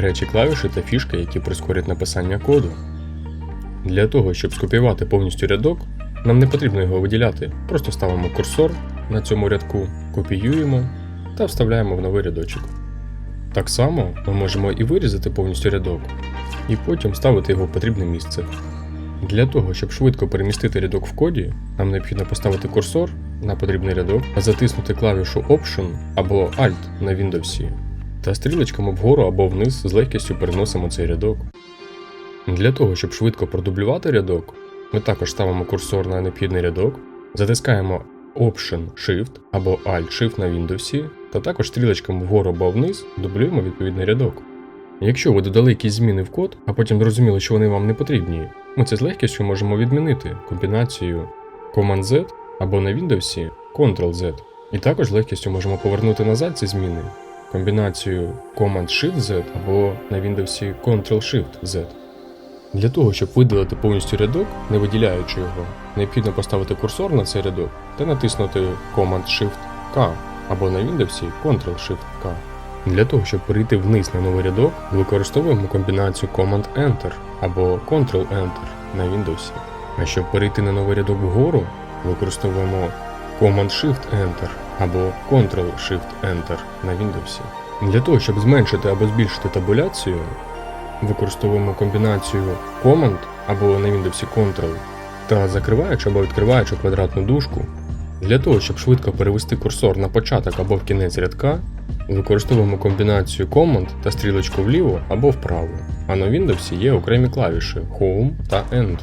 гарячі клавіші та фішки, які прискорять написання коду. Для того, щоб скопіювати повністю рядок, нам не потрібно його виділяти. Просто ставимо курсор на цьому рядку, копіюємо та вставляємо в новий рядочок. Так само ми можемо і вирізати повністю рядок, і потім ставити його в потрібне місце. Для того, щоб швидко перемістити рядок в коді, нам необхідно поставити курсор на потрібний рядок та затиснути клавішу Option або Alt на Windows. Та стрілочками вгору або вниз з легкістю переносимо цей рядок. Для того, щоб швидко продублювати рядок, ми також ставимо курсор на необхідний рядок, затискаємо Option Shift або Alt-Shift на Windows, та також стрілочками вгору або вниз дублюємо відповідний рядок. Якщо ви додали якісь зміни в код, а потім зрозуміли, що вони вам не потрібні, ми це з легкістю можемо відмінити комбінацією Command-Z або на Windows Ctrl-Z. І також з легкістю можемо повернути назад ці зміни комбінацією Command-Shift-Z або на Windows Ctrl-Shift-Z. Для того, щоб видалити повністю рядок, не виділяючи його, необхідно поставити курсор на цей рядок та натиснути Command-Shift-K або на Windows Ctrl-Shift-K. Для того, щоб перейти вниз на новий рядок, використовуємо комбінацію Command-Enter або Ctrl-Enter на Windows. А щоб перейти на новий рядок вгору, використовуємо Command-Shift-Enter або Ctrl-Shift-Enter на Windows. Для того, щоб зменшити або збільшити табуляцію, використовуємо комбінацію Command або на Windows Ctrl та закриваючи або відкриваючи квадратну дужку. Для того, щоб швидко перевести курсор на початок або в кінець рядка, використовуємо комбінацію Command та стрілочку вліво або вправо, а на Windows є окремі клавіші Home та End.